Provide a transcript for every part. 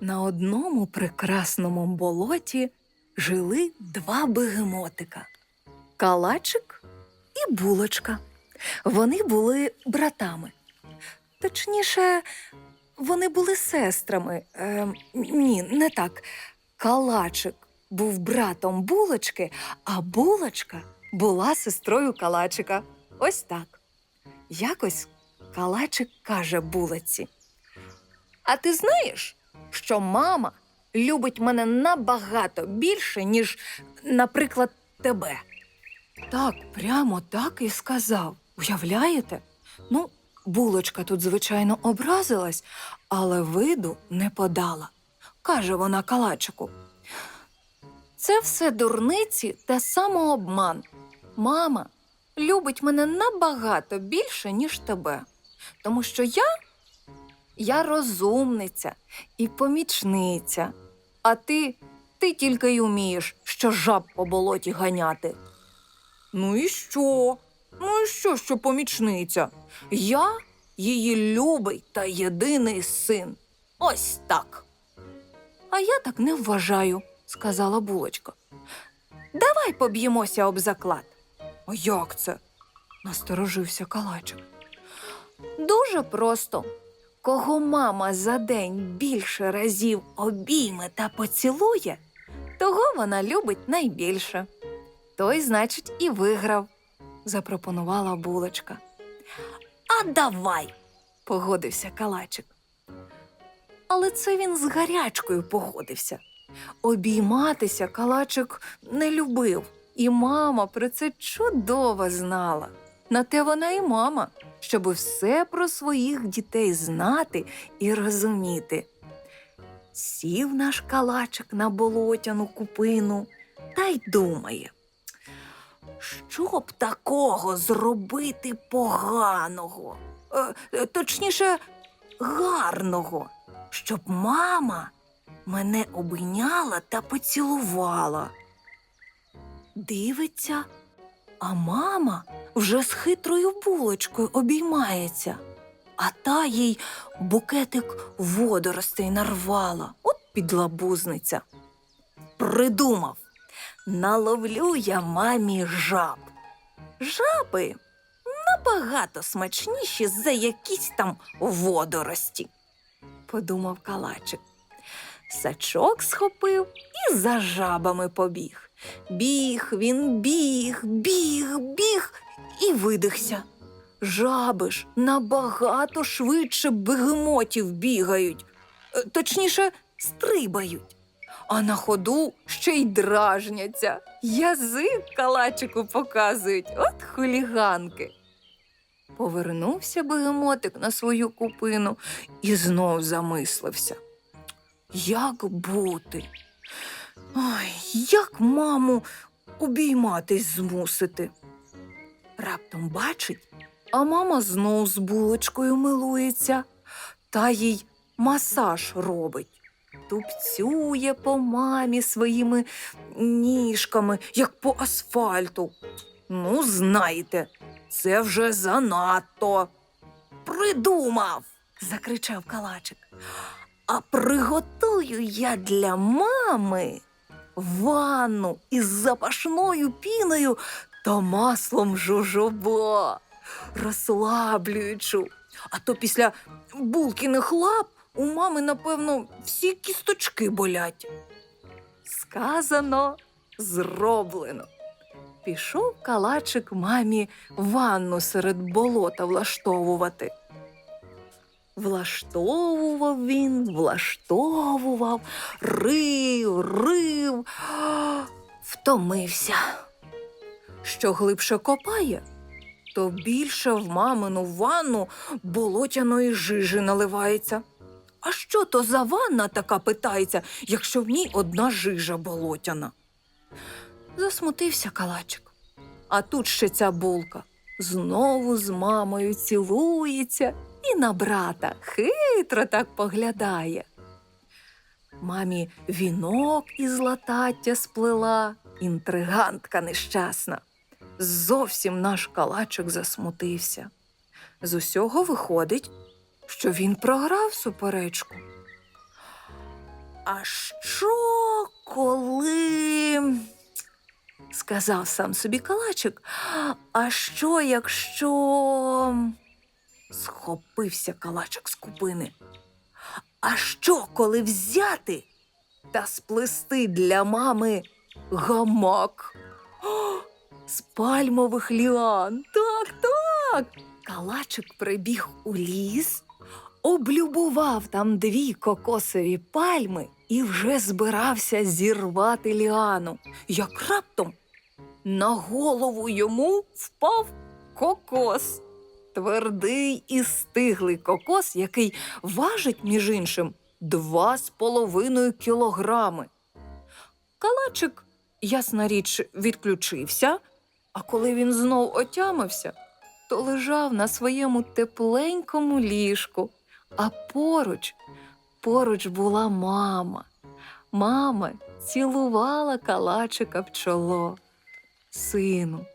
На одному прекрасному болоті жили два бегемотика калачик і булочка. Вони були братами. Точніше, вони були сестрами. Е, ні, не так. Калачик був братом булочки, а булочка була сестрою калачика. Ось так. Якось калачик каже булиці. А ти знаєш, що мама любить мене набагато більше, ніж, наприклад, тебе. Так, прямо так і сказав. Уявляєте? Ну, булочка тут, звичайно, образилась, але виду не подала. Каже вона калачику. Це все дурниці та самообман. Мама любить мене набагато більше, ніж тебе. Тому що я, я розумниця і помічниця. А ти, ти тільки й умієш, що жаб по болоті ганяти. Ну і що? Ну і що, що помічниця? Я її любий та єдиний син. Ось так. А я так не вважаю, сказала булочка. Давай поб'ємося об заклад. А як це? насторожився калачик. Дуже просто. Кого мама за день більше разів обійме та поцілує, того вона любить найбільше. Той, значить, і виграв, запропонувала булочка. А давай, погодився калачик. Але це він з гарячкою погодився. Обійматися калачик не любив, і мама про це чудово знала. На те вона і мама, щоб все про своїх дітей знати і розуміти. Сів наш калачик на болотяну купину та й думає. Що б такого зробити поганого, е, точніше, гарного, щоб мама мене обійняла та поцілувала. Дивиться, а мама вже з хитрою булочкою обіймається, а та їй букетик водоростей нарвала. От підлабузниця. Придумав. Наловлю я мамі жаб. Жаби набагато смачніші за якісь там водорості, подумав калачик. Сачок схопив і за жабами побіг. Біг він біг, біг, біг і видихся. Жаби ж набагато швидше бегемотів бігають, е, точніше, стрибають. А на ходу ще й дражняться. Язик калачику показують, от хуліганки. Повернувся бегемотик на свою купину і знов замислився. Як бути? Ой, як маму обійматись змусити? Раптом бачить, а мама знов з булочкою милується, та їй масаж робить. Тупцює по мамі своїми ніжками, як по асфальту. Ну, знаєте, це вже занадто. Придумав. закричав калачик. А приготую я для мами ванну із запашною піною та маслом жожоба, розслаблюючу. А то після булкіних лап у мами, напевно, всі кісточки болять. Сказано, зроблено. Пішов калачик мамі ванну серед болота влаштовувати. Влаштовував він, влаштовував, рив, рив, втомився. Що глибше копає, то більше в мамину ванну болотяної жижі наливається. А що то за ванна така питається, якщо в ній одна жижа болотяна? Засмутився калачик. А тут ще ця булка знову з мамою цілується і на брата хитро так поглядає. Мамі вінок із латаття сплела, інтригантка нещасна. Зовсім наш калачик засмутився. З усього виходить, що він програв суперечку. А що коли. сказав сам собі калачик. А що, якщо. Схопився калачик з купини. А що, коли взяти та сплести для мами гамак? О, з пальмових ліан. Так, так. Калачик прибіг у ліс, облюбував там дві кокосові пальми і вже збирався зірвати ліану. Як раптом на голову йому впав кокос. Твердий і стиглий кокос, який важить, між іншим, два з половиною кілограми. Калачик, ясна річ, відключився, а коли він знов отямився, то лежав на своєму тепленькому ліжку, а поруч, поруч була мама. Мама цілувала калачика в чоло. Сину,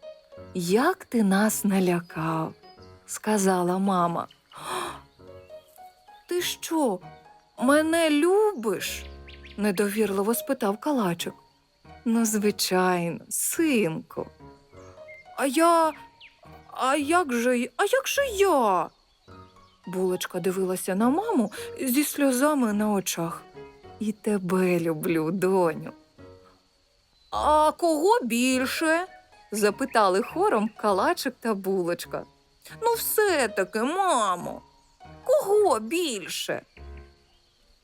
як ти нас налякав, сказала мама. Ти що, мене любиш? недовірливо спитав калачик. Ну, звичайно, синку. А я. А як же, а як же я? Булочка дивилася на маму зі сльозами на очах. І тебе люблю, доню. А кого більше? запитали хором калачик та булочка. Ну, все-таки, мамо, кого більше?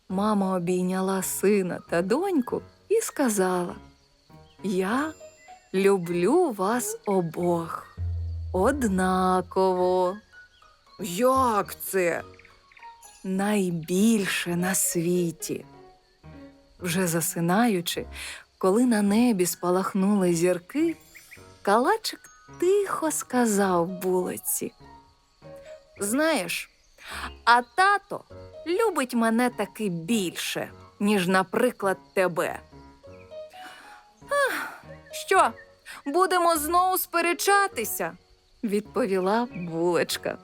Мама обійняла сина та доньку і сказала: Я люблю вас обох однаково. Як це? Найбільше на світі. Вже засинаючи, коли на небі спалахнули зірки, калачик тихо сказав булиці. Знаєш, а тато любить мене таки більше, ніж, наприклад, тебе. Ах, що, будемо знову сперечатися? відповіла булочка.